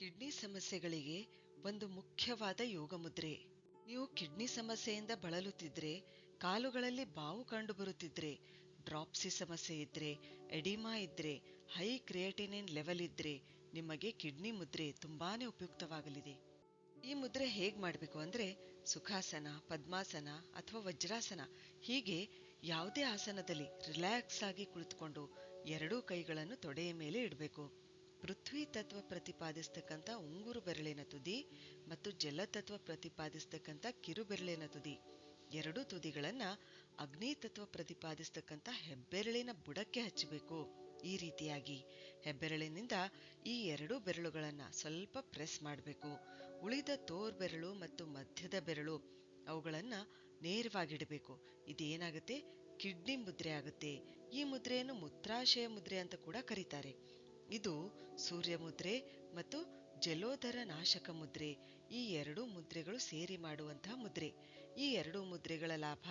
Kidney ಸಮಸ್ಯೆಗಳಿಗೆ ಒಂದು ಮುಖ್ಯವಾದ ಯೋಗ ಮುದ್ರೆ. ನೀವು ಕಿಡ್ನಿ ಸಮಸ್ಯೆಯಿಂದ ಬಳಲುತ್ತಿದ್ರೆ, ಕಾಲುಗಳಲ್ಲಿ ಬಾವು ಕಂಡುಬರುತ್ತಿದ್ರೆ ಡ್ರಾಪ್ಸಿ ಸಮಸ್ಯೆ ಇದ್ರೆ, ಎಡಿಮಾ ಇದ್ರೆ, ಹೈ ಕ್ರಿಯೇಟಿನಿನ್ ಲೆವೆಲ್ ಇದ್ರೆ ನಿಮಗೆ ಕಿಡ್ನಿ ಮುದ್ರೆ ತುಂಬಾನೇ ಉಪಯುಕ್ತವಾಗಲಿದೆ. ಈ ಮುದ್ರೆ ಹೇಗ್ ಮಾಡಬೇಕು ಅಂದ್ರೆ ಸುಖಾಸನ, ಪದ್ಮಾಸನ ಅಥವಾ ವಜ್ರಾಸನ ಹೀಗೆ ಯಾವುದೇ ಆಸನದಲ್ಲಿ ರಿಲ್ಯಾಕ್ಸ್ ಆಗಿ ಕುಳಿತುಕೊಂಡು ಎರಡೂ ಕೈಗಳನ್ನು ತೊಡೆಯ ಮೇಲೆ ಇಡಬೇಕು. ಪೃಥ್ವಿ ತತ್ವ ಪ್ರತಿಪಾದಿಸ್ತಕ್ಕಂಥ ಉಂಗುರು ಬೆರಳಿನ ತುದಿ ಮತ್ತು ಜಲತತ್ವ ಪ್ರತಿಪಾದಿಸ್ತಕ್ಕಂಥ ಕಿರು ಬೆರಳಿನ ತುದಿ. ಎರಡೂ ತುದಿಗಳನ್ನ ಅಗ್ನಿ ತತ್ವ ಪ್ರತಿಪಾದಿಸ್ತಕ್ಕಂಥ ಹೆಬ್ಬೆರಳಿನ ಬುಡಕ್ಕೆ ಹಚ್ಚಬೇಕು. ಈ ರೀತಿಯಾಗಿ ಹೆಬ್ಬೆರಳಿನಿಂದ ಈ ಎರಡೂ ಬೆರಳುಗಳನ್ನ ಸ್ವಲ್ಪ ಪ್ರೆಸ್ ಮಾಡಬೇಕು. ಉಳಿದ ತೋರ್ ಬೆರಳು ಮತ್ತು ಮಧ್ಯದ ಬೆರಳು ಅವುಗಳನ್ನ ನೇರವಾಗಿಡಬೇಕು. ಇದೇನಾಗುತ್ತೆ? ಕಿಡ್ನಿ ಮುದ್ರೆ ಆಗುತ್ತೆ. ಈ ಮುದ್ರೆಯನ್ನು ಮುತ್ರಾಶಯ ಮುದ್ರೆ ಅಂತ ಕೂಡ ಕರೀತಾರೆ. ಇದು ಸೂರ್ಯ ಮುದ್ರೆ ಮತ್ತು ಜಲೋದರ ನಾಶಕ ಮುದ್ರೆ. ಈ ಎರಡೂ ಮುದ್ರೆಗಳು ಸೇರಿ ಮಾಡುವಂತಹ ಮುದ್ರೆ. ಈ ಎರಡೂ ಮುದ್ರೆಗಳ ಲಾಭ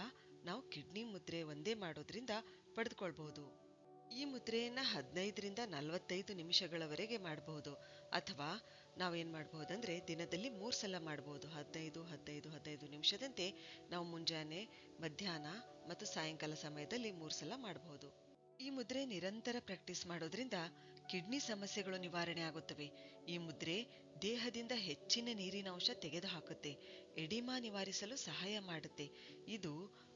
ನಾವು ಕಿಡ್ನಿ ಮುದ್ರೆ ಒಂದೇ ಮಾಡೋದ್ರಿಂದ ಪಡೆದುಕೊಳ್ಬಹುದು. ಈ ಮುದ್ರೆಯನ್ನ ಹದಿನೈದರಿಂದ ನಲವತ್ತೈದು ನಿಮಿಷಗಳವರೆಗೆ ಮಾಡಬಹುದು. ಅಥವಾ ನಾವೇನ್ ಮಾಡಬಹುದಂದ್ರೆ ದಿನದಲ್ಲಿ ಮೂರು ಸಲ ಮಾಡಬಹುದು. ಹದಿನೈದು ಹದಿನೈದು ಹದಿನೈದು ನಿಮಿಷದಂತೆ ನಾವು ಮುಂಜಾನೆ, ಮಧ್ಯಾಹ್ನ ಮತ್ತು ಸಾಯಂಕಾಲ ಸಮಯದಲ್ಲಿ ಮೂರು ಸಲ ಮಾಡಬಹುದು. ಈ ಮುದ್ರೆ ನಿರಂತರ ಪ್ರಾಕ್ಟೀಸ್ ಮಾಡೋದ್ರಿಂದ ಕಿಡ್ನಿ ಸಮಸ್ಯೆಗಳು ನಿವಾರಣೆ ಆಗುತ್ತವೆ. ಈ ಮುದ್ರೆ ದೇಹದಿಂದ ಹೆಚ್ಚಿನ ನೀರಿನ ಅಂಶ ತೆಗೆದುಹಾಕುತ್ತೆ, ಎಡಿಮಾ ನಿವಾರಿಸಲು ಸಹಾಯ ಮಾಡುತ್ತೆ. ಇದು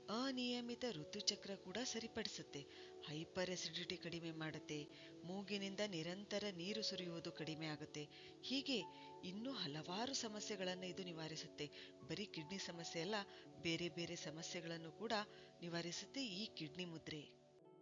ಅನಿಯಮಿತ ಋತುಚಕ್ರ ಕೂಡ ಸರಿಪಡಿಸುತ್ತೆ. ಹೈಪರ್ ಎಸಿಡಿಟಿ ಕಡಿಮೆ ಮಾಡುತ್ತೆ, ಮೂಗಿನಿಂದ ನಿರಂತರ ನೀರು ಸುರಿಯುವುದು ಕಡಿಮೆ ಆಗುತ್ತೆ. ಹೀಗೆ ಇನ್ನೂ ಹಲವಾರು ಸಮಸ್ಯೆಗಳನ್ನು ಇದು ನಿವಾರಿಸುತ್ತೆ. ಬರೀ ಕಿಡ್ನಿ ಸಮಸ್ಯೆ ಅಲ್ಲ, ಬೇರೆ ಬೇರೆ ಸಮಸ್ಯೆಗಳನ್ನು ಕೂಡ ನಿವಾರಿಸುತ್ತೆ ಈ ಕಿಡ್ನಿ ಮುದ್ರೆ.